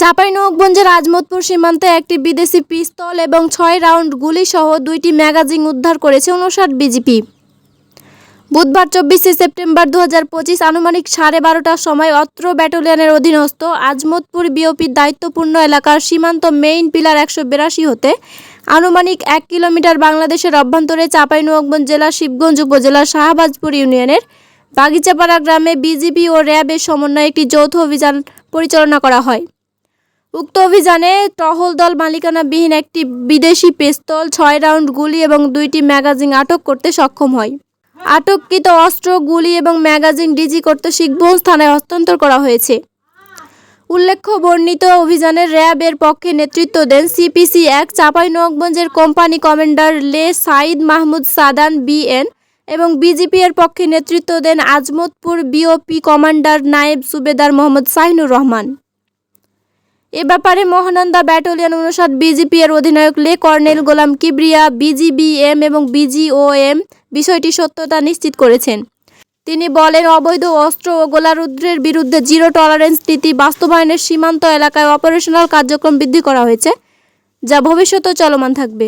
চাঁপাইনবাবগঞ্জের আজমতপুর সীমান্তে একটি বিদেশি পিস্তল এবং ছয় রাউন্ড গুলিসহ দুইটি ম্যাগাজিন উদ্ধার করেছে উনষাট বিজিপি। বুধবার চব্বিশে সেপ্টেম্বর দু পঁচিশ আনুমানিক সাড়ে বারোটার সময় অত্র ব্যাটালিয়নের অধীনস্থ আজমতপুর বিওপির দায়িত্বপূর্ণ এলাকার সীমান্ত মেইন পিলার একশো বিরাশি হতে আনুমানিক এক কিলোমিটার বাংলাদেশের অভ্যন্তরে চাঁপাইনবাবগঞ্জ জেলা, শিবগঞ্জ উপজেলার শাহবাজপুর ইউনিয়নের বাগিচাপাড়া গ্রামে বিজিবি ও র্যাবের সমন্বয়ে একটি যৌথ অভিযান পরিচালনা করা হয়। উক্ত অভিযানে টহল দল মালিকানাবিহীন একটি বিদেশি পিস্তল, ছয় রাউন্ড গুলি এবং দুইটি ম্যাগাজিন আটক করতে সক্ষম হয়। আটককৃত অস্ত্র, গুলি এবং ম্যাগাজিন ডিজি করতে শিখগঞ্জ থানায় হস্তান্তর করা হয়েছে। উল্লেখ্য, বর্ণিত অভিযানে র্যাবের পক্ষে নেতৃত্ব দেন সিপিসি এক, চাঁপাইনবাবগঞ্জের কোম্পানি কমান্ডার লে সাইদ মাহমুদ সাদান বিএন এবং বিজিপি এর পক্ষে নেতৃত্ব দেন আজমতপুর বিওপি কমান্ডার নায়েব সুবেদার মোহাম্মদ সাইনুর রহমান। এ ব্যাপারে মহানন্দা ব্যাটালিয়ন অনুষদ বিজিপি এর অধিনায়ক লে কর্নেল গোলাম কিবরিয়া বিজিবিএম এবং বিজিওএম বিষয়টি সত্যতা নিশ্চিত করেছেন। তিনি বলেন, অবৈধ অস্ত্র ও গোলারুদ্রের বিরুদ্ধে জিরো টলারেন্স নীতি বাস্তবায়নের সীমান্ত এলাকায় অপারেশনাল কার্যক্রম বৃদ্ধি করা হয়েছে, যা ভবিষ্যতেও চলমান থাকবে।